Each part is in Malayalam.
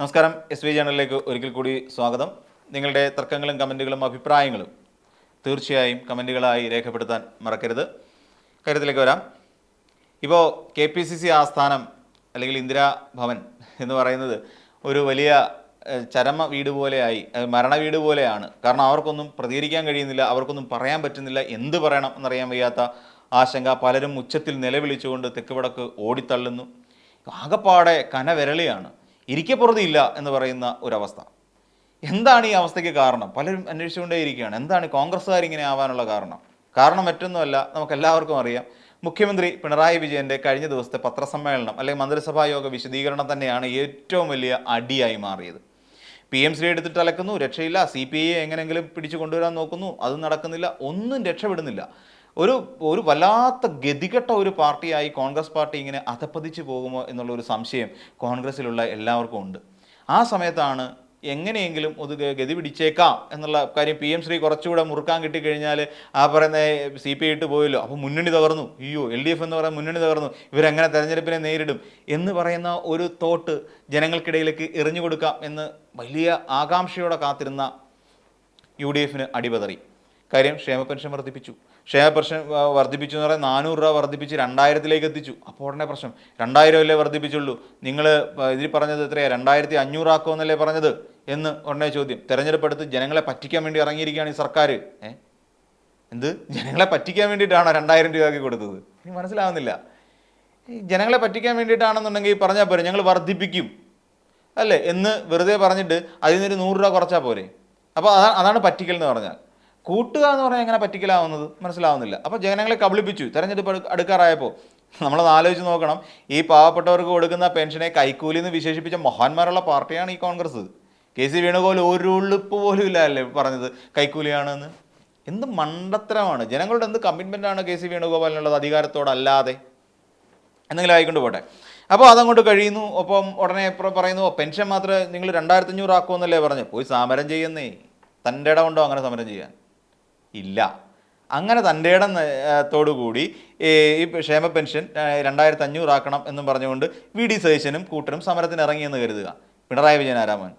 നമസ്കാരം എസ് വി ചാനലിലേക്ക് ഒരിക്കൽ കൂടി സ്വാഗതം. നിങ്ങളുടെ തർക്കങ്ങളും കമന്റുകളും അഭിപ്രായങ്ങളും തീർച്ചയായും കമന്റുകളായി രേഖപ്പെടുത്താൻ മറക്കരുത്. കാര്യത്തിലേക്ക് വരാം. ഇപ്പോൾ കെ പി സി സി ആസ്ഥാനം അല്ലെങ്കിൽ ഇന്ദിരാഭവൻ എന്ന് പറയുന്നത് ഒരു വലിയ ചരമ വീട് പോലെയായി മരണ വീട് പോലെയാണ്. കാരണം അവർക്കൊന്നും പ്രതികരിക്കാൻ കഴിയുന്നില്ല അവർക്കൊന്നും പറയാൻ പറ്റുന്നില്ല എന്ത് പറയണം എന്നറിയാൻ വയ്യാത്ത ആശങ്ക പലരും ഉച്ചത്തിൽ നിലവിളിച്ചുകൊണ്ട് തെക്ക് വടക്ക് ഓടിത്തള്ളുന്നു. ആകപ്പാടെ കനവിരളിയാണ്. ഇരിക്കപ്പുറതിയില്ല എന്ന് പറയുന്ന ഒരവസ്ഥ. എന്താണ് ഈ അവസ്ഥയ്ക്ക് കാരണം? പലരും അന്വേഷിച്ചുകൊണ്ടേയിരിക്കുകയാണ് എന്താണ് കോൺഗ്രസ്സുകാർ ഇങ്ങനെ ആവാനുള്ള കാരണം? കാരണം മറ്റൊന്നുമല്ല നമുക്ക് എല്ലാവർക്കും അറിയാം. മുഖ്യമന്ത്രി പിണറായി വിജയന്റെ കഴിഞ്ഞ ദിവസത്തെ പത്രസമ്മേളനം അല്ലെങ്കിൽ മന്ത്രിസഭാ യോഗ വിശദീകരണം തന്നെയാണ് ഏറ്റവും വലിയ അടിയായി മാറിയത്. പി എം ശ്രീ എടുത്തിട്ട് അലക്കുന്നു രക്ഷയില്ല സി പി ഐ എങ്ങനെങ്കിലും പിടിച്ചു കൊണ്ടുവരാൻ നോക്കുന്നു അത് നടക്കുന്നില്ല ഒന്നും രക്ഷപ്പെടുന്നില്ല. ഒരു ഒരു വല്ലാത്ത ഗതികെട്ട ഒരു പാർട്ടിയായി കോൺഗ്രസ് പാർട്ടി ഇങ്ങനെ അധപ്പതിച്ചു പോകുമോ എന്നുള്ള ഒരു സംശയം കോൺഗ്രസ്സിലുള്ള എല്ലാവർക്കും ഉണ്ട്. ആ സമയത്താണ് എങ്ങനെയെങ്കിലും ഒരു ഗതി പിടിച്ചേക്കാം എന്നുള്ള കാര്യം പി എം ശ്രീ കുറച്ചുകൂടെ മുറുക്കാൻ കിട്ടിക്കഴിഞ്ഞാൽ ആ പറയുന്ന സി പി ഇട്ട് പോയല്ലോ. അപ്പോൾ മുന്നണി തകർന്നു. അയ്യോ എൽ ഡി എഫ് എന്ന് പറയുന്ന മുന്നണി തകർന്നു. ഇവരെങ്ങനെ തെരഞ്ഞെടുപ്പിനെ നേരിടും എന്ന് പറയുന്ന ഒരു തോട്ട് ജനങ്ങൾക്കിടയിലേക്ക് എറിഞ്ഞു കൊടുക്കാം എന്ന് വലിയ ആകാംക്ഷയോടെ കാത്തിരുന്ന യു ഡി എഫിന് അടിപതറി കാര്യം ക്ഷേമ പെൻഷൻ വർദ്ധിപ്പിച്ചു. പെൻഷൻ ആ, വർദ്ധിപ്പിച്ചു എന്ന് പറയാൻ നാനൂറ് രൂപ വർദ്ധിപ്പിച്ച് രണ്ടായിരത്തിലേക്ക് എത്തിച്ചു. അപ്പോൾ ഉടനെ പ്രശ്നം. രണ്ടായിരം അല്ലേ വർദ്ധിപ്പിച്ചുള്ളൂ. നിങ്ങൾ ഇതിൽ പറഞ്ഞത് എത്രയാണ് രണ്ടായിരത്തി അഞ്ഞൂറാക്കുമെന്നല്ലേ പറഞ്ഞത്? എന്ന് ഉടനെ ചോദ്യം. തെരഞ്ഞെടുപ്പെടുത്ത് ജനങ്ങളെ പറ്റിക്കാൻ വേണ്ടി ഇറങ്ങിയിരിക്കുകയാണ് ഈ സർക്കാർ ഏ? എന്ത്? ജനങ്ങളെ പറ്റിക്കാൻ വേണ്ടിയിട്ടാണോ രണ്ടായിരം രൂപയാക്കി കൊടുത്തത്? എനിക്ക് മനസ്സിലാവുന്നില്ല. ജനങ്ങളെ പറ്റിക്കാൻ വേണ്ടിയിട്ടാണെന്നുണ്ടെങ്കിൽ പറഞ്ഞാൽ പോരെ ഞങ്ങൾ വർദ്ധിപ്പിക്കും. അല്ലേ? എന്ന് വെറുതെ പറഞ്ഞിട്ട് അതിൽ നിന്നൊരു നൂറ് രൂപ കുറച്ചാൽ പോരെ. അപ്പോൾ അതാണ് പറ്റിക്കൽ എന്ന് പറഞ്ഞാൽ. കൂട്ടുക എന്ന് പറഞ്ഞാൽ എങ്ങനെ പറ്റിക്കലാവുന്നത്? മനസ്സിലാവുന്നില്ല. അപ്പോൾ ജനങ്ങളെ കബളിപ്പിച്ചു. തെരഞ്ഞെടുപ്പ് എടുക്കാറായപ്പോൾ നമ്മളത് ആലോചിച്ച് നോക്കണം. ഈ പാവപ്പെട്ടവർക്ക് കൊടുക്കുന്ന പെൻഷനെ കൈക്കൂലി എന്ന് വിശേഷിപ്പിച്ച മഹാന്മാരുള്ള പാർട്ടിയാണ് ഈ കോൺഗ്രസ്. കെ സി വേണുഗോപാൽ ഒരു ഉള്ളിപ്പ് പോലും ഇല്ല അല്ലേ പറഞ്ഞത് കൈക്കൂലിയാണെന്ന്? എന്ത് മണ്ടത്തരമാണ്. ജനങ്ങളുടെ എന്ത് കമ്മിറ്റ്മെന്റ് ആണ് കെ സി വേണുഗോപാലിനുള്ളത് അധികാരത്തോടല്ലാതെ? എന്തെങ്കിലും ആയിക്കൊണ്ട് പോട്ടെ. അപ്പോൾ അതങ്ങോട്ട് കഴിയുന്നു. ഒപ്പം ഉടനെ പറയുന്നു പെൻഷൻ മാത്രമേ നിങ്ങൾ രണ്ടായിരത്തഞ്ഞൂറ് ആക്കുമെന്നല്ലേ പറഞ്ഞു പോയി സമരം ചെയ്യുന്നേ. തന്റെ ഇടമുണ്ടോ അങ്ങനെ സമരം ചെയ്യാൻ? ഇല്ല. അങ്ങനെ തന്റെ ഇടത്തോടുകൂടി കൂടി ഈ ക്ഷേമ പെൻഷൻ രണ്ടായിരത്തി അഞ്ഞൂറ് ആക്കണം എന്നും പറഞ്ഞുകൊണ്ട് വി ഡി സതീശനും കൂട്ടരും സമരത്തിന് ഇറങ്ങിയെന്ന് കരുതുക. പിണറായി വിജയൻ ആരാമൻ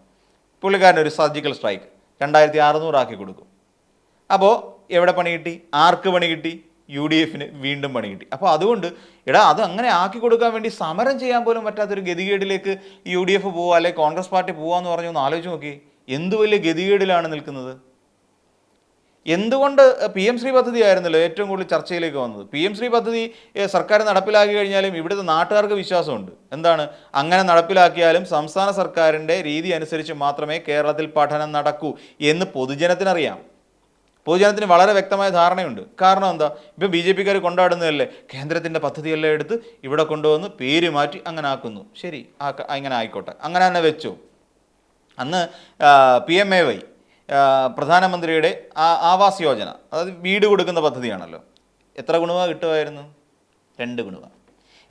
പുള്ളിക്കാരൻ ഒരു സർജിക്കൽ സ്ട്രൈക്ക് രണ്ടായിരത്തി അറുന്നൂറ് ആക്കി കൊടുക്കും. അപ്പോൾ എവിടെ പണി കിട്ടി? ആർക്ക് പണി കിട്ടി? യു ഡി എഫിന് വീണ്ടും പണി കിട്ടി. അപ്പോൾ അതുകൊണ്ട് എടാ അത് അങ്ങനെ ആക്കി കൊടുക്കാൻ വേണ്ടി സമരം ചെയ്യാൻ പോലും പറ്റാത്തൊരു ഗതികേടിലേക്ക് യു ഡി എഫ് പോവുക അല്ലെങ്കിൽ കോൺഗ്രസ് പാർട്ടി പോവാന്ന് പറഞ്ഞു ഒന്ന് ആലോചിച്ച് നോക്കി എന്ത് വലിയ ഗതികേടിലാണ് നിൽക്കുന്നത്? എന്തുകൊണ്ട് പി എം ശ്രീ പദ്ധതി ആയിരുന്നല്ലോ ഏറ്റവും കൂടുതൽ ചർച്ചയിലേക്ക് വന്നത്? പി എം ശ്രീ പദ്ധതി സർക്കാർ നടപ്പിലാക്കി കഴിഞ്ഞാലും ഇവിടുത്തെ നാട്ടുകാർക്ക് വിശ്വാസമുണ്ട്. എന്താണ്? അങ്ങനെ നടപ്പിലാക്കിയാലും സംസ്ഥാന സർക്കാരിന്റെ രീതി അനുസരിച്ച് മാത്രമേ കേരളത്തിൽ പഠനം നടക്കൂ എന്ന് പൊതുജനത്തിനറിയാം. പൊതുജനത്തിന് വളരെ വ്യക്തമായ ധാരണയുണ്ട്. കാരണം എന്താ? ഇപ്പം ബി ജെ പിക്കാർ കൊണ്ടാടുന്നതല്ലേ? കേന്ദ്രത്തിന്റെ പദ്ധതിയെല്ലാം എടുത്ത് ഇവിടെ കൊണ്ടുവന്ന് പേര് മാറ്റി അങ്ങനെ ആക്കുന്നു. ശരി ആ ഇങ്ങനെ ആയിക്കോട്ടെ. അങ്ങനെ തന്നെ വെച്ചു. അന്ന് പി എം എ വൈ പ്രധാനമന്ത്രിയുടെ ആവാസ് യോജന അതായത് വീട് കൊടുക്കുന്ന പദ്ധതിയാണല്ലോ. എത്ര ഗുണവ കിട്ടുമായിരുന്നു? രണ്ട് ഗുണവ.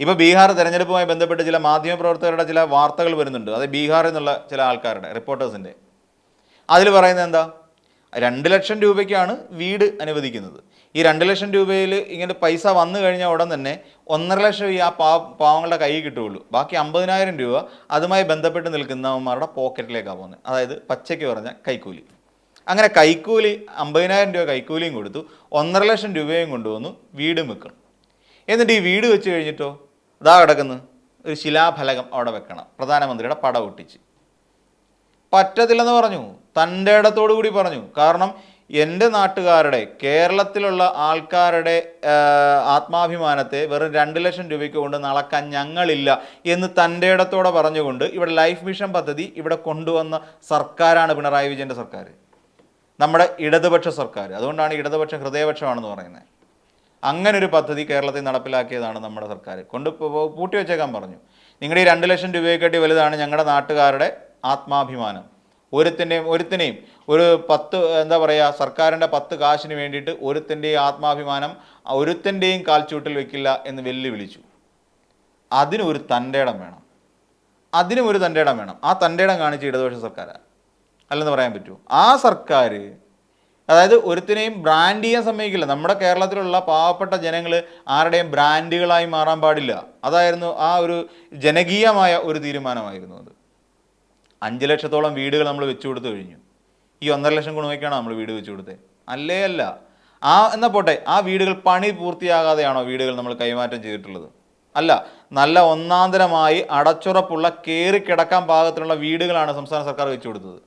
ഇപ്പോൾ ബീഹാർ തെരഞ്ഞെടുപ്പുമായി ബന്ധപ്പെട്ട് ചില മാധ്യമപ്രവർത്തകരുടെ ചില വാർത്തകൾ വരുന്നുണ്ട്. അത് ബീഹാറിൽ നിന്നുള്ള ചില ആൾക്കാരുടെ റിപ്പോർട്ടേഴ്സിന്റെ അതിൽ പറയുന്നത് എന്താ? രണ്ട് ലക്ഷം രൂപയ്ക്കാണ് വീട് അനുവദിക്കുന്നത്. ഈ രണ്ട് ലക്ഷം രൂപയിൽ ഇങ്ങനെ പൈസ വന്നു കഴിഞ്ഞാൽ ഉടൻ തന്നെ ഒന്നര ലക്ഷം ഈ ആ പാ പാവങ്ങളുടെ കയ്യിൽ കിട്ടുകയുള്ളൂ. ബാക്കി അമ്പതിനായിരം രൂപ അതുമായി ബന്ധപ്പെട്ട് നിൽക്കുന്നവന്മാരുടെ പോക്കറ്റിലേക്കാണ് പോകുന്നത്. അതായത് പച്ചയ്ക്ക് പറഞ്ഞ കൈക്കൂലി. അങ്ങനെ കൈക്കൂലി അമ്പതിനായിരം രൂപ കൈക്കൂലിയും കൊടുത്തു ഒന്നര ലക്ഷം രൂപയും കൊണ്ടുവന്നു വീട് വെക്കണം. എന്നിട്ട് ഈ വീട് വെച്ച് കഴിഞ്ഞിട്ടോ? ഇതാ കിടക്കുന്നു. ഒരു ശിലാഫലകം അവിടെ വെക്കണം. പ്രധാനമന്ത്രിയുടെ പടം ഒട്ടിച്ച് പറ്റത്തില്ലെന്ന് പറഞ്ഞു. തന്റെ ഇടത്തോടു കൂടി പറഞ്ഞു. കാരണം എന്റെ നാട്ടുകാരുടെ കേരളത്തിലുള്ള ആൾക്കാരുടെ ആത്മാഭിമാനത്തെ വെറും രണ്ട് ലക്ഷം രൂപയ്ക്ക് കൊണ്ട് നടക്കാൻ ഞങ്ങളില്ല എന്ന് തന്റെ ഇടത്തോടെ പറഞ്ഞുകൊണ്ട് ഇവിടെ ലൈഫ് മിഷൻ പദ്ധതി ഇവിടെ കൊണ്ടുവന്ന സർക്കാരാണ് പിണറായി വിജയന്റെ സർക്കാർ. നമ്മുടെ ഇടതുപക്ഷ സർക്കാർ അതുകൊണ്ടാണ് ഇടതുപക്ഷം ഹൃദയപക്ഷമാണെന്ന് പറയുന്നത്. അങ്ങനെ ഒരു പദ്ധതി കേരളത്തിൽ നടപ്പിലാക്കിയതാണ് നമ്മുടെ സർക്കാർ. കൊണ്ട് പൂട്ടി വെച്ചേക്കാൻ പറഞ്ഞു. നിങ്ങളുടെ ഈ രണ്ട് ലക്ഷം രൂപയെക്കാട്ടി വലുതാണ് ഞങ്ങളുടെ നാട്ടുകാരുടെ ആത്മാഭിമാനം. ഒരുത്തിന്റെയും ഒരുത്തിനെയും ഒരു പത്ത് എന്താ പറയുക സർക്കാരിന്റെ പത്ത് കാശിന് വേണ്ടിയിട്ട് ഒരുത്തിന്റെയും ആത്മാഭിമാനം ഒരുത്തിന്റെയും കാൽച്ചൂട്ടിൽ വെക്കില്ല എന്ന് വെല്ലുവിളിച്ചു. അതിനൊരു തന്റെ ഇടം വേണം. അതിനും ഒരു തന്റെ ഇടം വേണം. ആ തന്റെ ഇടം കാണിച്ച ഇടതുപക്ഷ സർക്കാരാണ് അല്ലെന്ന് പറയാൻ പറ്റുമോ ആ സർക്കാർ അതായത് ഒരുത്തിനെയും ബ്രാൻഡ് ചെയ്യാൻ സമ്മതിക്കില്ല. നമ്മുടെ കേരളത്തിലുള്ള പാവപ്പെട്ട ജനങ്ങൾ ആരുടെയും ബ്രാൻഡുകളായി മാറാൻ പാടില്ല. അതായിരുന്നു ആ ഒരു ജനകീയമായ ഒരു തീരുമാനമായിരുന്നു അത്. അഞ്ച് ലക്ഷത്തോളം വീടുകൾ നമ്മൾ വെച്ചു കൊടുത്തു കഴിഞ്ഞു. ഈ ഒന്നര ലക്ഷം ഗുണമൊക്കെയാണ് നമ്മൾ വീട് വെച്ചു കൊടുത്തത് അല്ലേ അല്ല. ആ എന്നാ പോട്ടെ. ആ വീടുകൾ പണി പൂർത്തിയാകാതെയാണോ വീടുകൾ നമ്മൾ കൈമാറ്റം ചെയ്തിട്ടുള്ളത്? അല്ല നല്ല ഒന്നാന്തരമായി അടച്ചുറപ്പുള്ള കയറി കിടക്കാൻ പാകത്തിലുള്ള വീടുകളാണ് സംസ്ഥാന സർക്കാർ വെച്ചു കൊടുത്തത്.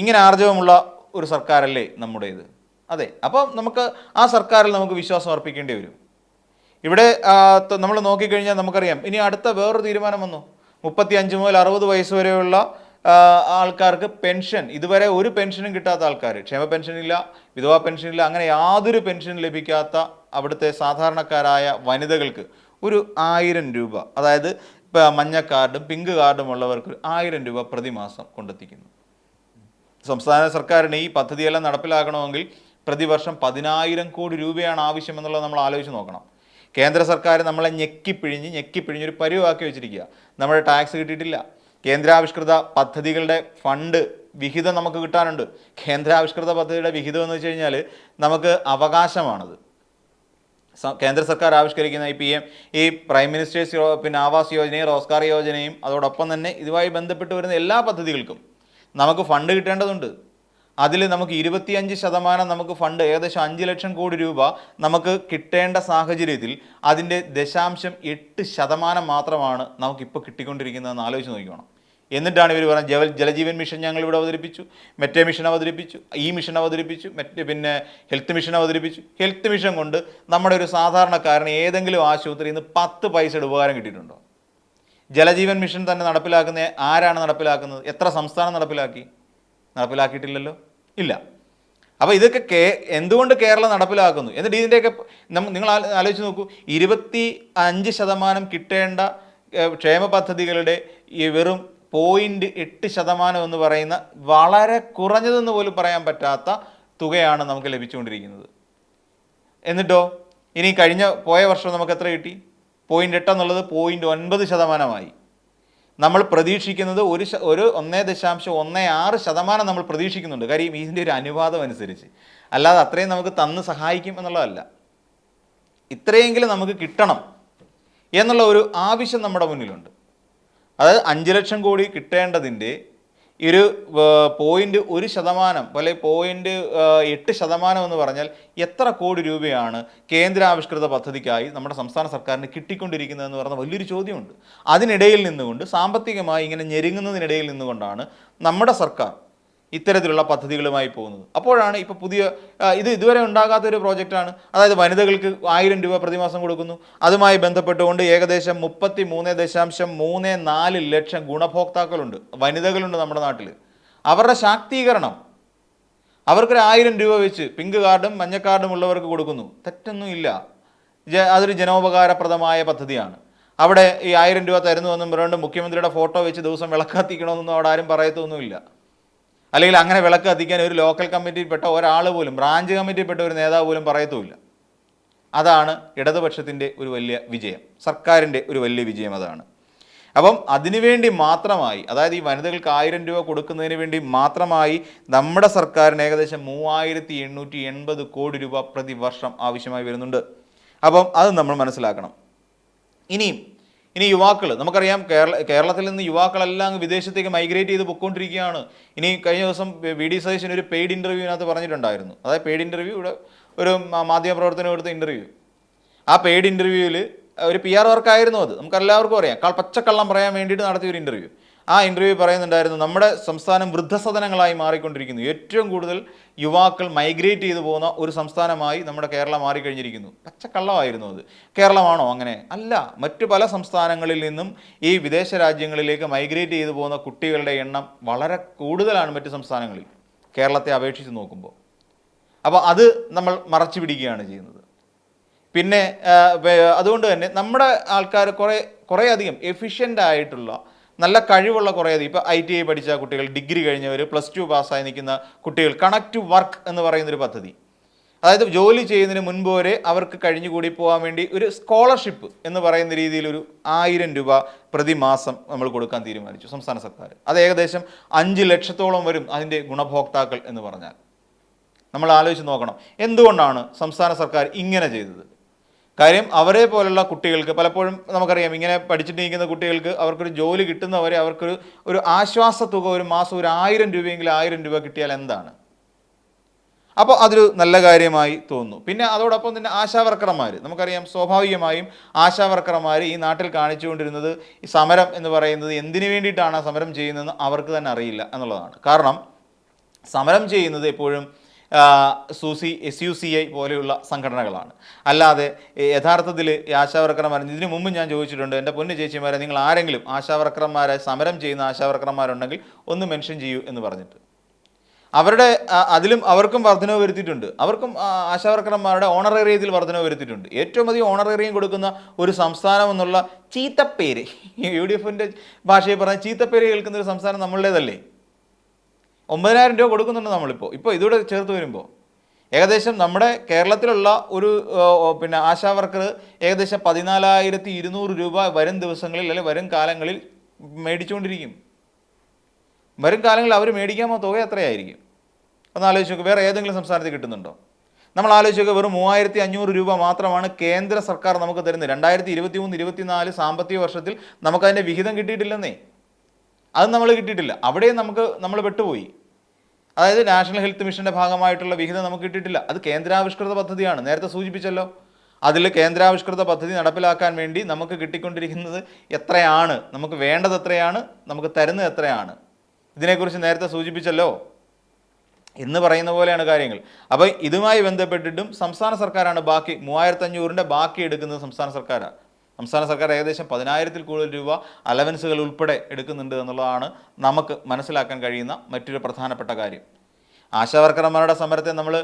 ഇങ്ങനെ ആർജവമുള്ള ഒരു സർക്കാരല്ലേ നമ്മുടേത്? അതെ. അപ്പം നമുക്ക് ആ സർക്കാരിൽ നമുക്ക് വിശ്വാസം അർപ്പിക്കേണ്ടി വരും. ഇവിടെ നമ്മൾ നോക്കിക്കഴിഞ്ഞാൽ നമുക്കറിയാം. ഇനി അടുത്ത വേറൊരു തീരുമാനം വന്നു. മുപ്പത്തി അഞ്ച് മുതൽ അറുപത് വയസ്സ് വരെയുള്ള ആൾക്കാർക്ക് പെൻഷൻ. ഇതുവരെ ഒരു പെൻഷനും കിട്ടാത്ത ആൾക്കാർ ക്ഷേമ പെൻഷൻ ഇല്ല വിധവാ പെൻഷൻ ഇല്ല അങ്ങനെ യാതൊരു പെൻഷനും ലഭിക്കാത്ത അവിടുത്തെ സാധാരണക്കാരായ വനിതകൾക്ക് ഒരു ആയിരം രൂപ. അതായത് ഇപ്പം മഞ്ഞ കാർഡും പിങ്ക് കാർഡും ഉള്ളവർക്ക് ആയിരം രൂപ പ്രതിമാസം കൊണ്ടെത്തിക്കുന്നു. സംസ്ഥാന സർക്കാരിന് ഈ പദ്ധതിയെല്ലാം നടപ്പിലാക്കണമെങ്കിൽ പ്രതിവർഷം പതിനായിരം കോടി രൂപയാണ് ആവശ്യമെന്നുള്ളത് നമ്മൾ ആലോചിച്ച് നോക്കണം. കേന്ദ്ര സർക്കാർ നമ്മളെ ഞെക്കിപ്പിഴിഞ്ഞ് ഞെക്കിപ്പിഴിഞ്ഞ് ഒരു പരിവാക്കി വെച്ചിരിക്കുക. നമ്മുടെ ടാക്സ് കിട്ടിയിട്ടില്ല. കേന്ദ്രാവിഷ്കൃത പദ്ധതികളുടെ ഫണ്ട് വിഹിതം നമുക്ക് കിട്ടാനുണ്ട്. കേന്ദ്രാവിഷ്കൃത പദ്ധതിയുടെ വിഹിതം എന്ന് വെച്ച് കഴിഞ്ഞാൽ നമുക്ക് അവകാശമാണത്. കേന്ദ്ര സർക്കാർ ആവിഷ്കരിക്കുന്ന ഈ പി എം ഈ പ്രൈം മിനിസ്റ്റേഴ്സ് പിന്നെ ആവാസ് യോജനയും റോസ്കാർ യോജനയും അതോടൊപ്പം തന്നെ ഇതുമായി ബന്ധപ്പെട്ട് വരുന്ന എല്ലാ പദ്ധതികൾക്കും നമുക്ക് ഫണ്ട് കിട്ടേണ്ടതുണ്ട്. അതിൽ നമുക്ക് ഇരുപത്തിയഞ്ച് ശതമാനം നമുക്ക് ഫണ്ട് ഏകദേശം അഞ്ച് ലക്ഷം കോടി രൂപ നമുക്ക് കിട്ടേണ്ട സാഹചര്യത്തിൽ അതിന്റെ ദശാംശം എട്ട് ശതമാനം മാത്രമാണ് നമുക്കിപ്പോൾ കിട്ടിക്കൊണ്ടിരിക്കുന്നതെന്ന് ആലോചിച്ച് നോക്കിക്കണം. എന്നിട്ടാണ് ഇവർ പറഞ്ഞത് ജല ജലജീവൻ മിഷൻ ഞങ്ങൾ ഇവിടെ അവതരിപ്പിച്ചു മെറ്റേ മിഷൻ അവതരിപ്പിച്ചു ഈ മിഷൻ അവതരിപ്പിച്ചു മറ്റേ പിന്നെ ഹെൽത്ത് മിഷൻ അവതരിപ്പിച്ചു. ഹെൽത്ത് മിഷൻ കൊണ്ട് നമ്മുടെ ഒരു സാധാരണക്കാരന് ഏതെങ്കിലും ആശുപത്രിയിൽ നിന്ന് പത്ത് പൈസയുടെ ഉപകാരം കിട്ടിയിട്ടുണ്ടോ? ജലജീവൻ മിഷൻ തന്നെ നടപ്പിലാക്കുന്ന ആരാണ് നടപ്പിലാക്കുന്നത്? എത്ര സംസ്ഥാനം നടപ്പിലാക്കി? നടപ്പിലാക്കിയിട്ടില്ലല്ലോ? ഇല്ല. അപ്പോൾ ഇതൊക്കെ കേ എന്തുകൊണ്ട് കേരളം നടപ്പിലാക്കുന്നു? എന്നിട്ട് ഇതിന്റെയൊക്കെ നിങ്ങൾ ആലോചിച്ച് നോക്കൂ. ഇരുപത്തി അഞ്ച് ശതമാനം കിട്ടേണ്ട ക്ഷേമ പദ്ധതികളുടെ ഈ വെറും പോയിന്റ് എട്ട് ശതമാനം എന്ന് പറയുന്ന വളരെ കുറഞ്ഞതെന്ന് പോലും പറയാൻ പറ്റാത്ത തുകയാണ് നമുക്ക് ലഭിച്ചുകൊണ്ടിരിക്കുന്നത്. എന്നിട്ടോ? ഇനി കഴിഞ്ഞ പോയ വർഷം നമുക്ക് എത്ര കിട്ടി? പോയിന്റ് എട്ട് എന്നുള്ളത് പോയിന്റ് ഒൻപത് ശതമാനമായി. നമ്മൾ പ്രതീക്ഷിക്കുന്നത് ഒരു ഒരു ഒന്നേ ദശാംശം ഒന്നേ ആറ് ശതമാനം നമ്മൾ പ്രതീക്ഷിക്കുന്നുണ്ട്. കാര്യം ഇതിന്റെ ഒരു അനുവാദം അനുസരിച്ച്. അല്ലാതെ അത്രയും നമുക്ക് തന്ന് സഹായിക്കും എന്നുള്ളതല്ല. ഇത്രയെങ്കിലും നമുക്ക് കിട്ടണം എന്നുള്ള ഒരു ആവശ്യം നമ്മുടെ മുന്നിലുണ്ട്. അതായത് അഞ്ച് ലക്ഷം കോടി കിട്ടേണ്ടതിന്റെ ഒരു പോയിന്റ് ഒരു ശതമാനം അല്ലെ പോയിന്റ് എട്ട് ശതമാനം എന്ന് പറഞ്ഞാൽ എത്ര കോടി രൂപയാണ് കേന്ദ്രാവിഷ്കൃത പദ്ധതിക്കായി നമ്മുടെ സംസ്ഥാന സർക്കാരിന് കിട്ടിക്കൊണ്ടിരിക്കുന്നതെന്ന് പറഞ്ഞ വലിയൊരു ചോദ്യമുണ്ട്. അതിനിടയിൽ നിന്നുകൊണ്ട് സാമ്പത്തികമായി ഇങ്ങനെ ഞെരുങ്ങുന്നതിനിടയിൽ നിന്നുകൊണ്ടാണ് നമ്മുടെ സർക്കാർ ഇത്തരത്തിലുള്ള പദ്ധതികളുമായി പോകുന്നത്. അപ്പോഴാണ് ഇപ്പോൾ പുതിയ ഇത് ഇതുവരെ ഉണ്ടാകാത്ത ഒരു പ്രോജക്റ്റാണ്. അതായത് വനിതകൾക്ക് ആയിരം രൂപ പ്രതിമാസം കൊടുക്കുന്നു. അതുമായി ബന്ധപ്പെട്ടുകൊണ്ട് ഏകദേശം മുപ്പത്തി മൂന്ന് ദശാംശം മൂന്ന് നാല് ലക്ഷം ഗുണഭോക്താക്കളുണ്ട് വനിതകളുണ്ട് നമ്മുടെ നാട്ടിൽ അവരുടെ ശാക്തീകരണം അവർക്കൊരു ആയിരം രൂപ വെച്ച് പിങ്ക് കാർഡും മഞ്ഞ കാർഡും ഉള്ളവർക്ക് കൊടുക്കുന്നു. തെറ്റൊന്നുമില്ല ജ അതൊരു ജനോപകാരപ്രദമായ പദ്ധതിയാണ്. അവിടെ ഈ ആയിരം രൂപ തരുന്നുവെന്നും പറഞ്ഞുകൊണ്ട് മുഖ്യമന്ത്രിയുടെ ഫോട്ടോ വെച്ച് ദിവസം വിളക്കാത്തിക്കണമെന്നൊന്നും അവിടെ ആരും പറയത്തൊന്നുമില്ല. അല്ലെങ്കിൽ അങ്ങനെ വിളക്ക് കത്തിക്കാൻ ഒരു ലോക്കൽ കമ്മിറ്റിയിൽപ്പെട്ട ഒരാൾ പോലും ബ്രാഞ്ച് കമ്മിറ്റിയിൽപ്പെട്ട ഒരു നേതാവ് പോലും പറയത്തുമില്ല. അതാണ് ഇടതുപക്ഷത്തിന്റെ ഒരു വലിയ വിജയം. സർക്കാരിന്റെ ഒരു വലിയ വിജയം അതാണ്. അപ്പം അതിനുവേണ്ടി മാത്രമായി അതായത് ഈ വനിതകൾക്ക് ആയിരം രൂപ കൊടുക്കുന്നതിന് വേണ്ടി മാത്രമായി നമ്മുടെ സർക്കാരിന് ഏകദേശം മൂവായിരത്തി എണ്ണൂറ്റി എൺപത് കോടി രൂപ പ്രതിവർഷം ആവശ്യമായി വരുന്നുണ്ട്. അപ്പം അത് നമ്മൾ മനസ്സിലാക്കണം. ഇനിയും ഇനി യുവാക്കൾ നമുക്കറിയാം കേരള കേരളത്തിൽ നിന്ന് യുവാക്കളെല്ലാം വിദേശത്തേക്ക് മൈഗ്രേറ്റ് ചെയ്ത് പൊയ്ക്കൊണ്ടിരിക്കുകയാണ്. ഇനി കഴിഞ്ഞ ദിവസം വി ഡി സതീശൻ ഒരു പെയ്ഡ് ഇന്റർവ്യൂവിനകത്ത് പറഞ്ഞിട്ടുണ്ടായിരുന്നു. അതായത് പെയ്ഡ് ഇന്റർവ്യൂ ഇവിടെ ഒരു മാധ്യമപ്രവർത്തനം എടുത്ത ഇന്റർവ്യൂ ആ പെയ്ഡ് ഇന്റർവ്യൂവിൽ ഒരു പി ആർ വർക്കായിരുന്നു അത്. നമുക്കെല്ലാവർക്കും അറിയാം. പച്ചക്കള്ളം പറയാൻ വേണ്ടിയിട്ട് നടത്തിയ ഒരു ഇന്റർവ്യൂ ആ ഇന്റർവ്യൂ പറയുന്നുണ്ടായിരുന്നു നമ്മുടെ സംസ്ഥാനം വൃദ്ധസദനങ്ങളായി മാറിക്കൊണ്ടിരിക്കുന്നു. ഏറ്റവും കൂടുതൽ യുവാക്കൾ മൈഗ്രേറ്റ് ചെയ്തു പോകുന്ന ഒരു സംസ്ഥാനമായി നമ്മുടെ കേരളം മാറിക്കഴിഞ്ഞിരിക്കുന്നു. പച്ചക്കള്ളമായിരുന്നു അത്. കേരളമാണോ അങ്ങനെ? അല്ല. മറ്റു പല സംസ്ഥാനങ്ങളിൽ നിന്നും ഈ വിദേശ രാജ്യങ്ങളിലേക്ക് മൈഗ്രേറ്റ് ചെയ്തു പോകുന്ന കുട്ടികളുടെ എണ്ണം വളരെ കൂടുതലാണ് മറ്റു സംസ്ഥാനങ്ങളിൽ. കേരളത്തെ അപേക്ഷിച്ച് നോക്കുമ്പോൾ അപ്പോൾ അത് നമ്മൾ മറച്ചു പിടിക്കുകയാണ് ചെയ്യുന്നത്. പിന്നെ അതുകൊണ്ട് തന്നെ നമ്മുടെ ആൾക്കാർ കുറേ കുറേയധികം എഫിഷ്യന്റ് ആയിട്ടുള്ള നല്ല കഴിവുള്ള കുറേ അധികം ഇപ്പോൾ ഐ ടി ഐ പഠിച്ച കുട്ടികൾ ഡിഗ്രി കഴിഞ്ഞവർ പ്ലസ് ടു പാസ്സായി നിൽക്കുന്ന കുട്ടികൾ കണക്ട് വർക്ക് എന്ന് പറയുന്നൊരു പദ്ധതി. അതായത് ജോലി ചെയ്യുന്നതിന് മുൻപ് വരെ അവർക്ക് കഴിഞ്ഞുകൂടി പോകാൻ വേണ്ടി ഒരു സ്കോളർഷിപ്പ് എന്ന് പറയുന്ന രീതിയിൽ ഒരു ആയിരം രൂപ പ്രതിമാസം നമ്മൾ കൊടുക്കാൻ തീരുമാനിച്ചു സംസ്ഥാന സർക്കാർ. അത് ഏകദേശം അഞ്ച് ലക്ഷത്തോളം വരും അതിന്റെ ഗുണഭോക്താക്കൾ എന്ന് പറഞ്ഞാൽ. നമ്മൾ ആലോചിച്ച് നോക്കണം എന്തുകൊണ്ടാണ് സംസ്ഥാന സർക്കാർ ഇങ്ങനെ ചെയ്തത്? കാര്യം അവരെ പോലുള്ള കുട്ടികൾക്ക് പലപ്പോഴും നമുക്കറിയാം ഇങ്ങനെ പഠിച്ചിട്ടിരിക്കുന്ന കുട്ടികൾക്ക് അവർക്കൊരു ജോലി കിട്ടുന്നവരെ അവർക്കൊരു ഒരു ആശ്വാസ തുക ഒരു മാസം ഒരു ആയിരം രൂപയെങ്കിലും ആയിരം രൂപ കിട്ടിയാൽ എന്താണ്? അപ്പോൾ അതൊരു നല്ല കാര്യമായി തോന്നുന്നു. പിന്നെ അതോടൊപ്പം തന്നെ ആശാവർക്കർമാർ നമുക്കറിയാം സ്വാഭാവികമായും ആശാവർക്കർമാർ ഈ നാട്ടിൽ കാണിച്ചുകൊണ്ടിരുന്നത് ഈ സമരം എന്ന് പറയുന്നത് എന്തിനു വേണ്ടിയിട്ടാണ് സമരം ചെയ്യുന്നതെന്ന് അവർക്ക് തന്നെ അറിയില്ല എന്നുള്ളതാണ്. കാരണം സമരം ചെയ്യുന്നത് എപ്പോഴും സൂസി എസ് യു സി ഐ പോലെയുള്ള സംഘടനകളാണ്. അല്ലാതെ യഥാർത്ഥത്തിൽ ആശാവർക്കർമാർ ഇതിനു മുമ്പ് ഞാൻ ചോദിച്ചിട്ടുണ്ട് എന്റെ പൊന്നു ചേച്ചിമാരെ നിങ്ങൾ ആരെങ്കിലും ആശാവർക്കർമാരെ സമരം ചെയ്യുന്ന ആശാവർക്കർമാരുണ്ടെങ്കിൽ ഒന്ന് മെൻഷൻ ചെയ്യൂ എന്ന് പറഞ്ഞിട്ട്. അവരുടെ അതിലും അവർക്കും വർധനവ് വരുത്തിയിട്ടുണ്ട്. അവർക്കും ആശാവർക്കർമാരുടെ ഓണറേറിയത്തിൽ വർധനവ് വരുത്തിയിട്ടുണ്ട്. ഏറ്റവും അധികം ഓണറേറിയം കൊടുക്കുന്ന ഒരു സംസ്ഥാനം എന്നുള്ള ചീത്തപ്പേര് യു ഡി എഫിന്റെ ഭാഷയിൽ പറഞ്ഞ ചീത്തപ്പേര് കേൾക്കുന്ന ഒരു സംസ്ഥാനം നമ്മളുടേതല്ലേ? ഒമ്പതിനായിരം രൂപ കൊടുക്കുന്നുണ്ട് നമ്മളിപ്പോൾ ഇപ്പോൾ ഇതൂടെ ചേർത്ത് വരുമ്പോൾ ഏകദേശം നമ്മുടെ കേരളത്തിലുള്ള ഒരു പിന്നെ ആശാ വർക്കർ ഏകദേശം പതിനാലായിരത്തി ഇരുന്നൂറ് രൂപ വരും ദിവസങ്ങളിൽ അല്ലെങ്കിൽ വരും കാലങ്ങളിൽ മേടിച്ചുകൊണ്ടിരിക്കും. വരും കാലങ്ങളിൽ അവർ മേടിക്കാമോ തുക എത്രയായിരിക്കും ഒന്ന് ആലോചിച്ച് നോക്കുക വേറെ ഏതെങ്കിലും സംസ്ഥാനത്ത് കിട്ടുന്നുണ്ടോ? നമ്മൾ ആലോചിച്ച് നോക്കുക വെറും മൂവായിരത്തി അഞ്ഞൂറ് രൂപ മാത്രമാണ് കേന്ദ്ര സർക്കാർ നമുക്ക് തരുന്നത്. രണ്ടായിരത്തി ഇരുപത്തി മൂന്ന് ഇരുപത്തിനാല് സാമ്പത്തിക വർഷത്തിൽ നമുക്കതിന്റെ വിഹിതം കിട്ടിയിട്ടില്ലെന്നേ. അത് നമ്മൾ കിട്ടിയിട്ടില്ല. അവിടെയും നമുക്ക് നമ്മൾ പെട്ടുപോയി. അതായത് നാഷണൽ ഹെൽത്ത് മിഷന്റെ ഭാഗമായിട്ടുള്ള വിഹിതം നമുക്ക് കിട്ടിയിട്ടില്ല. അത് കേന്ദ്രാവിഷ്കൃത പദ്ധതിയാണ്. നേരത്തെ സൂചിപ്പിച്ചല്ലോ. അതിൽ കേന്ദ്രാവിഷ്കൃത പദ്ധതി നടപ്പിലാക്കാൻ വേണ്ടി നമുക്ക് കിട്ടിക്കൊണ്ടിരിക്കുന്നത് എത്രയാണ്? നമുക്ക് വേണ്ടത് എത്രയാണ്? നമുക്ക് തരുന്നത് എത്രയാണ്? ഇതിനെക്കുറിച്ച് നേരത്തെ സൂചിപ്പിച്ചല്ലോ. എന്ന് പറയുന്ന പോലെയാണ് കാര്യങ്ങൾ. അപ്പോൾ ഇതുമായി ബന്ധപ്പെട്ടിട്ടും സംസ്ഥാന സർക്കാരാണ് ബാക്കി മൂവായിരത്തഞ്ഞൂറിന്റെ ബാക്കി എടുക്കുന്നത് സംസ്ഥാന സർക്കാരാണ്. സംസ്ഥാന സർക്കാർ ഏകദേശം പതിനായിരത്തിൽ കൂടുതൽ രൂപ അലവൻസുകൾ ഉൾപ്പെടെ എടുക്കുന്നുണ്ട് എന്നുള്ളതാണ് നമുക്ക് മനസ്സിലാക്കാൻ കഴിയുന്ന മറ്റൊരു പ്രധാനപ്പെട്ട കാര്യം. ആശാവർക്കർമാരുടെ സമരത്തെ നമ്മൾ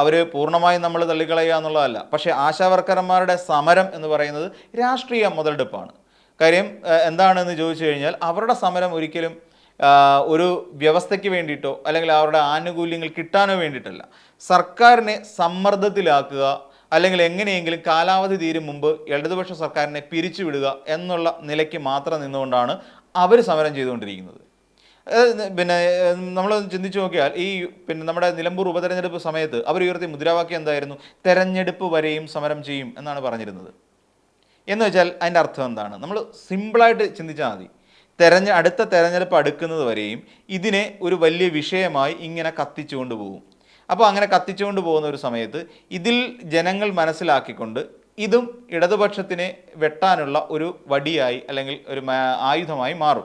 അവർ പൂർണമായും നമ്മൾ തള്ളിക്കളയുക എന്നുള്ളതല്ല. പക്ഷേ ആശാവർക്കർമാരുടെ സമരം എന്ന് പറയുന്നത് രാഷ്ട്രീയ മുതലെടുപ്പാണ്. കാര്യം എന്താണെന്ന് ചോദിച്ചു കഴിഞ്ഞാൽ അവരുടെ സമരം ഒരിക്കലും ഒരു വ്യവസ്ഥയ്ക്ക് വേണ്ടിയിട്ടോ അല്ലെങ്കിൽ അവരുടെ ആനുകൂല്യങ്ങൾ കിട്ടാനോ വേണ്ടിയിട്ടല്ല. സർക്കാരിനെ സമ്മർദ്ദത്തിലാക്കുക അല്ലെങ്കിൽ എങ്ങനെയെങ്കിലും കാലാവധി തീരും മുമ്പ് ഇടതുപക്ഷ സർക്കാരിനെ പിരിച്ചുവിടുക എന്നുള്ള നിലയ്ക്ക് മാത്രം നിന്നുകൊണ്ടാണ് അവർ സമരം ചെയ്തുകൊണ്ടിരിക്കുന്നത്. പിന്നെ നമ്മൾ ചിന്തിച്ചു നോക്കിയാൽ ഈ പിന്നെ നമ്മുടെ നിലമ്പൂർ ഉപതെരഞ്ഞെടുപ്പ് സമയത്ത് അവർ ഉയർത്തിയ മുദ്രാവാക്യം എന്തായിരുന്നു? തെരഞ്ഞെടുപ്പ് വരെയും സമരം ചെയ്യും എന്നാണ് പറഞ്ഞിരുന്നത്. എന്ന് വെച്ചാൽ അതിന്റെ അർത്ഥം എന്താണ്? നമ്മൾ സിമ്പിളായിട്ട് ചിന്തിച്ചാൽ മതി. തെരഞ്ഞ അടുത്ത തെരഞ്ഞെടുപ്പ് അടുക്കുന്നത് വരെയും ഇതിനെ ഒരു വലിയ വിഷയമായി ഇങ്ങനെ കത്തിച്ചുകൊണ്ട് പോകും. അപ്പോൾ അങ്ങനെ കത്തിച്ചുകൊണ്ട് പോകുന്ന ഒരു സമയത്ത് ഇതിൽ ജനങ്ങൾ മനസ്സിലാക്കിക്കൊണ്ട് ഇതും ഇടതുപക്ഷത്തിനെ വെട്ടാനുള്ള ഒരു വടിയായി അല്ലെങ്കിൽ ഒരു ആയുധമായി മാറും.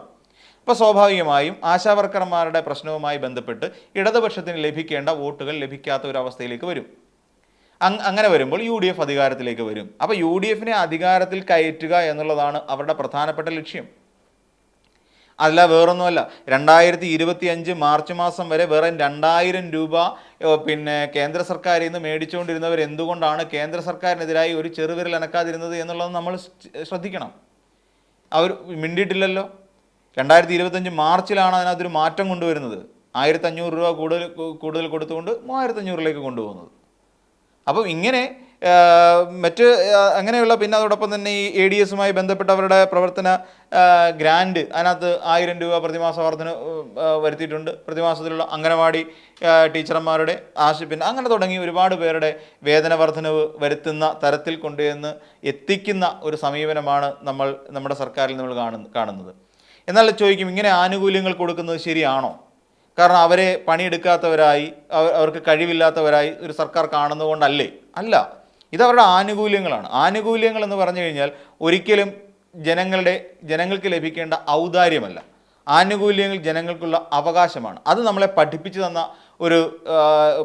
അപ്പോൾ സ്വാഭാവികമായും ആശാവർക്കർമാരുടെ പ്രശ്നവുമായി ബന്ധപ്പെട്ട് ഇടതുപക്ഷത്തിന് ലഭിക്കേണ്ട വോട്ടുകൾ ലഭിക്കാത്ത ഒരു അവസ്ഥയിലേക്ക് വരും. അങ് അങ്ങനെ വരുമ്പോൾ യു ഡി എഫ് അധികാരത്തിലേക്ക് വരും. അപ്പോൾ യു ഡി എഫിനെ അധികാരത്തിൽ കയറ്റുക എന്നുള്ളതാണ് അവരുടെ പ്രധാനപ്പെട്ട ലക്ഷ്യം. അല്ല വേറൊന്നുമല്ല. രണ്ടായിരത്തി ഇരുപത്തി അഞ്ച് മാർച്ച് മാസം വരെ വെറും രണ്ടായിരം രൂപ പിന്നെ കേന്ദ്ര സർക്കാരിൽ നിന്ന് മേടിച്ചുകൊണ്ടിരുന്നവർ എന്തുകൊണ്ടാണ് കേന്ദ്ര സർക്കാരിനെതിരായി ഒരു ചെറുവിരൽ അനക്കാതിരുന്നത് എന്നുള്ളത് നമ്മൾ ശ്രദ്ധിക്കണം. അവർ മിണ്ടിയിട്ടില്ലല്ലോ. രണ്ടായിരത്തി ഇരുപത്തഞ്ച് മാർച്ചിലാണ് അതിനകത്തൊരു മാറ്റം കൊണ്ടുവരുന്നത്. ആയിരത്തഞ്ഞൂറ് രൂപ കൂടുതൽ കൂടുതൽ കൊടുത്തുകൊണ്ട് മൂവായിരത്തഞ്ഞൂറിലേക്ക് കൊണ്ടുപോകുന്നത്. അപ്പം ഇങ്ങനെ മറ്റ് അങ്ങനെയുള്ള പിന്നെ അതോടൊപ്പം തന്നെ ഈ എ ഡി എസുമായി ബന്ധപ്പെട്ടവരുടെ പ്രവർത്തന ഗ്രാൻഡ് അതിനകത്ത് ആയിരം രൂപ പ്രതിമാസ വർധന വരുത്തിയിട്ടുണ്ട്. പ്രതിമാസത്തിലുള്ള അംഗനവാടി ടീച്ചർമാരുടെ ആശ പിന്നെ അങ്ങനെ തുടങ്ങി ഒരുപാട് പേരുടെ വേതന വർധനവ് വരുത്തുന്ന തരത്തിൽ കൊണ്ടുവന്ന് എത്തിക്കുന്ന ഒരു സമീപനമാണ് നമ്മൾ നമ്മുടെ സർക്കാരിൽ നമ്മൾ കാണുന്ന കാണുന്നത്. എന്നാൽ ചോദിക്കും ഇങ്ങനെ ആനുകൂല്യങ്ങൾ കൊടുക്കുന്നത് ശരിയാണോ? കാരണം അവരെ പണിയെടുക്കാത്തവരായി അവ- അവർക്ക് കഴിവില്ലാത്തവരായി ഒരു സർക്കാർ കാണുന്നതുകൊണ്ടല്ലേ അല്ല. ഇത് അവരുടെ ആനുകൂല്യങ്ങളാണ്. ആനുകൂല്യങ്ങൾ എന്ന് പറഞ്ഞു കഴിഞ്ഞാൽ ഒരിക്കലും ജനങ്ങളുടെ ജനങ്ങൾക്ക് ലഭിക്കേണ്ട ഔദാര്യമല്ല. ആനുകൂല്യങ്ങൾ ജനങ്ങൾക്കുള്ള അവകാശമാണ്. അത് നമ്മളെ പഠിപ്പിച്ചു തന്ന ഒരു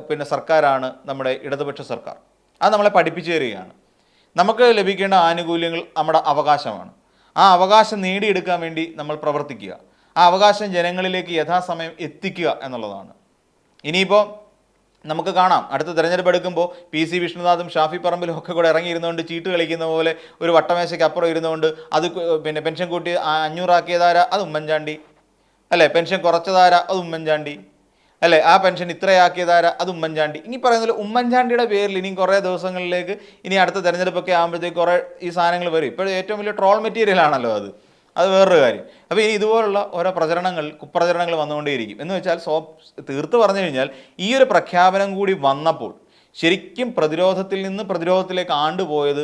പിന്നെ സർക്കാരാണ് നമ്മുടെ ഇടതുപക്ഷ സർക്കാർ. അത് നമ്മളെ പഠിപ്പിച്ചു തരികയാണ്. നമുക്ക് ലഭിക്കേണ്ട ആനുകൂല്യങ്ങൾ നമ്മുടെ അവകാശമാണ്. ആ അവകാശം നേടിയെടുക്കാൻ വേണ്ടി നമ്മൾ പ്രവർത്തിക്കുക. ആ അവകാശം ജനങ്ങളിലേക്ക് യഥാസമയം എത്തിക്കുക എന്നുള്ളതാണ്. ഇനിയിപ്പോൾ നമുക്ക് കാണാം. അടുത്ത തെരഞ്ഞെടുപ്പ് എടുക്കുമ്പോൾ പി സി വിഷ്ണുനാഥും ഷാഫി പറമ്പിലും ഒക്കെ കൂടെ ഇറങ്ങിയിരുന്നുകൊണ്ട് ചീട്ട് കളിക്കുന്ന പോലെ ഒരു വട്ടമേശയ്ക്ക് അപ്പുറം ഇരുന്നുകൊണ്ട് അത് പിന്നെ പെൻഷൻ കൂട്ടി അഞ്ഞൂറാക്കിയതാര? അത് ഉമ്മൻചാണ്ടി. അല്ലേ? പെൻഷൻ കുറച്ചതാരാ? അത് ഉമ്മൻചാണ്ടി. അല്ലേ? ആ പെൻഷൻ ഇത്രയാക്കിയതാരാ? അത് ഉമ്മൻചാണ്ടി. ഇനി പറയുന്നത് ഉമ്മൻചാണ്ടിയുടെ പേരിൽ ഇനി കുറേ ദിവസങ്ങളിലേക്ക് ഇനി അടുത്ത തെരഞ്ഞെടുപ്പൊക്കെ ആകുമ്പോഴത്തേക്ക് കുറേ ഈ സാധനങ്ങൾ വരും. ഇപ്പോൾ ഏറ്റവും വലിയ ട്രോൾ മെറ്റീരിയൽ ആണല്ലോ അത്. അത് വേറൊരു കാര്യം. അപ്പോൾ ഇനി ഇതുപോലുള്ള ഓരോ പ്രചരണങ്ങൾ കുപ്രചരണങ്ങൾ വന്നുകൊണ്ടേയിരിക്കും. എന്ന് വെച്ചാൽ സോ തീർത്ത് പറഞ്ഞു കഴിഞ്ഞാൽ ഈ ഒരു പ്രഖ്യാപനം കൂടി വന്നപ്പോൾ ശരിക്കും പ്രതിരോധത്തിൽ നിന്ന് പ്രതിരോധത്തിലേക്ക് ആണ്ടുപോയത്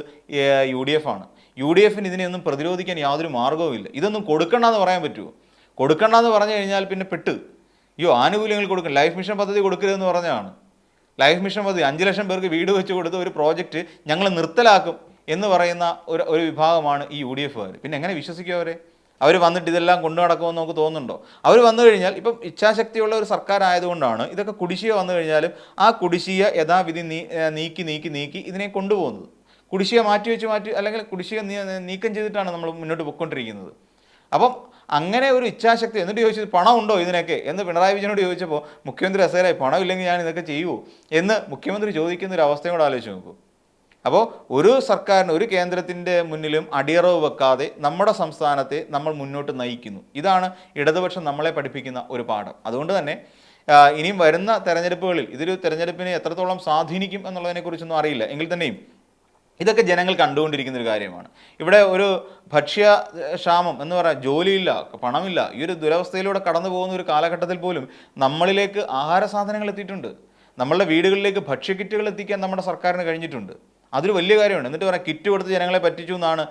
യു ഡി എഫ് ആണ്. യു ഡി എഫിന് ഇതിനെയൊന്നും പ്രതിരോധിക്കാൻ യാതൊരു മാർഗവുമില്ല ഇതൊന്നും കൊടുക്കണ്ടെന്ന് പറയാൻ പറ്റുമോ കൊടുക്കണ്ടെന്ന് പറഞ്ഞു കഴിഞ്ഞാൽ പിന്നെ പെട്ട്. അയ്യോ ആനുകൂല്യങ്ങൾ കൊടുക്കും ലൈഫ് മിഷൻ പദ്ധതി കൊടുക്കരുതെന്ന് പറഞ്ഞതാണ്. ലൈഫ് മിഷൻ പദ്ധതി അഞ്ച് ലക്ഷം പേർക്ക് വീട് വെച്ച് കൊടുത്ത ഒരു പ്രോജക്റ്റ് ഞങ്ങൾ നിർത്തലാക്കും. എന്ന് പറയുന്ന ഒരു ഒരു വിഭാഗമാണ് ഈ യു ഡി എഫുകാർ. പിന്നെ എങ്ങനെ വിശ്വസിക്കും അവരെ? അവർ വന്നിട്ട് ഇതെല്ലാം കൊണ്ടു നടക്കുമെന്ന് നമുക്ക് തോന്നുന്നുണ്ടോ? അവർ വന്നു കഴിഞ്ഞാൽ ഇപ്പം ഇച്ഛാശക്തിയുള്ള ഒരു സർക്കാർ ആയതുകൊണ്ടാണ് ഇതൊക്കെ കുടിശ്ശിക വന്നു കഴിഞ്ഞാലും ആ കുടിശ്ശിക യഥാവിധി നീക്കി നീക്കി നീക്കി ഇതിനെ കൊണ്ടുപോകുന്നത്. കുടിശ്ശിക മാറ്റി വെച്ച് മാറ്റി അല്ലെങ്കിൽ കുടിശ്ശിക നീക്കം ചെയ്തിട്ടാണ് നമ്മൾ മുന്നോട്ട് പോയിക്കൊണ്ടിരിക്കുന്നത്. അപ്പം അങ്ങനെ ഒരു ഇച്ഛാശക്തി എന്നിട്ട് ചോദിച്ചത് പണം ഉണ്ടോ ഇതിനൊക്കെ എന്ന് പിണറായി വിജയനോട് ചോദിച്ചപ്പോൾ മുഖ്യമന്ത്രി അസേരായി പണമില്ലെങ്കിൽ ഞാൻ ഇതൊക്കെ ചെയ്യുമോ എന്ന് മുഖ്യമന്ത്രി ചോദിക്കുന്ന ഒരു അവസ്ഥയും കൂടെ ആലോചിച്ച് നോക്കൂ. അപ്പോൾ ഒരു സർക്കാരിന് ഒരു കേന്ദ്രത്തിന്റെ മുന്നിലും അടിയറവ് വെക്കാതെ നമ്മുടെ സംസ്ഥാനത്തെ നമ്മൾ മുന്നോട്ട് നയിക്കുന്നു. ഇതാണ് ഇടതുപക്ഷം നമ്മളെ പഠിപ്പിക്കുന്ന ഒരു പാഠം. അതുകൊണ്ട് തന്നെ ഇനിയും വരുന്ന തെരഞ്ഞെടുപ്പുകളിൽ ഇതൊരു തെരഞ്ഞെടുപ്പിനെ എത്രത്തോളം സ്വാധീനിക്കും എന്നുള്ളതിനെക്കുറിച്ചൊന്നും അറിയില്ല. എങ്കിൽ തന്നെയും ഇതൊക്കെ ജനങ്ങൾ കണ്ടുകൊണ്ടിരിക്കുന്ന ഒരു കാര്യമാണ്. ഇവിടെ ഒരു ഭക്ഷ്യ ക്ഷാമം എന്ന് പറയാം ജോലിയില്ല പണമില്ല ഈ ഒരു ദുരവസ്ഥയിലൂടെ കടന്നു പോകുന്ന ഒരു കാലഘട്ടത്തിൽ പോലും നമ്മളിലേക്ക് ആഹാര സാധനങ്ങൾ എത്തിയിട്ടുണ്ട്. നമ്മളുടെ വീടുകളിലേക്ക് ഭക്ഷ്യക്കിറ്റുകൾ എത്തിക്കാൻ നമ്മുടെ സർക്കാരിന് കഴിഞ്ഞിട്ടുണ്ട്. അതൊരു വലിയ കാര്യമാണ്. എന്നിട്ട് പറയാം കിറ്റ് കൊടുത്ത് ജനങ്ങളെ പറ്റിച്ചു എന്നാണ്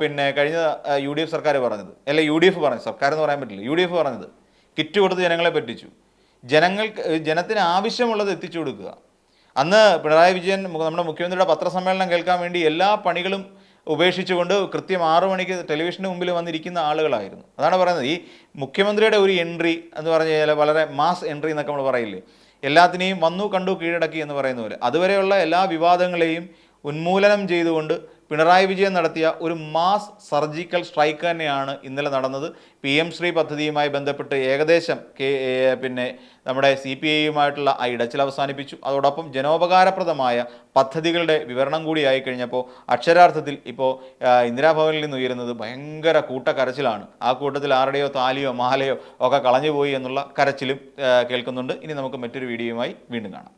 പിന്നെ കഴിഞ്ഞ യു ഡി എഫ് സർക്കാർ പറഞ്ഞത്. അല്ല യു ഡി എഫ് പറഞ്ഞത്. സർക്കാർ എന്ന് പറയാൻ പറ്റില്ല. യു ഡി എഫ് പറഞ്ഞത് കിറ്റ് കൊടുത്ത് ജനങ്ങളെ പറ്റിച്ചു. ജനങ്ങൾക്ക് ജനത്തിന് ആവശ്യമുള്ളത് എത്തിച്ചു കൊടുക്കുക. അന്ന് പിണറായി വിജയൻ നമ്മുടെ മുഖ്യമന്ത്രിയുടെ പത്രസമ്മേളനം കേൾക്കാൻ വേണ്ടി എല്ലാ പണികളും ഉപേക്ഷിച്ചുകൊണ്ട് കൃത്യം ആറു മണിക്ക് ടെലിവിഷന് മുമ്പിൽ വന്നിരിക്കുന്ന ആളുകളായിരുന്നു. അതാണ് പറയുന്നത്. ഈ മുഖ്യമന്ത്രിയുടെ ഒരു എൻട്രി എന്ന് പറഞ്ഞു കഴിഞ്ഞാൽ വളരെ മാസ് എൻട്രി എന്നൊക്കെ നമ്മൾ പറയില്ലേ? എല്ലാത്തിനെയും വന്നു കണ്ടു കീഴടക്കി എന്ന് പറയുന്ന പോലെ. അതുവരെയുള്ള എല്ലാ വിവാദങ്ങളെയും ഉന്മൂലനം ചെയ്തുകൊണ്ട് പിണറായി വിജയൻ നടത്തിയ ഒരു മാസ് സർജിക്കൽ സ്ട്രൈക്ക് തന്നെയാണ് ഇന്നലെ നടന്നത്. പി എം ശ്രീ പദ്ധതിയുമായി ബന്ധപ്പെട്ട് ഏകദേശം പിന്നെ നമ്മുടെ സി പി ഐയുമായിട്ടുള്ള ആ ഇടച്ചിൽ അവസാനിപ്പിച്ചു. അതോടൊപ്പം ജനോപകാരപ്രദമായ പദ്ധതികളുടെ വിവരണം കൂടി ആയിക്കഴിഞ്ഞപ്പോൾ അക്ഷരാർത്ഥത്തിൽ ഇപ്പോൾ ഇന്ദിരാഭവനിൽ നിന്ന് ഉയരുന്നത് ഭയങ്കര കൂട്ടക്കരച്ചിലാണ്. ആ കൂട്ടത്തിൽ ആരുടെയോ താലിയോ മാലയോ ഒക്കെ കളഞ്ഞുപോയി എന്നുള്ള കരച്ചിലും കേൾക്കുന്നുണ്ട്. ഇനി നമുക്ക് മറ്റൊരു വീഡിയോയുമായി വീണ്ടും കാണാം.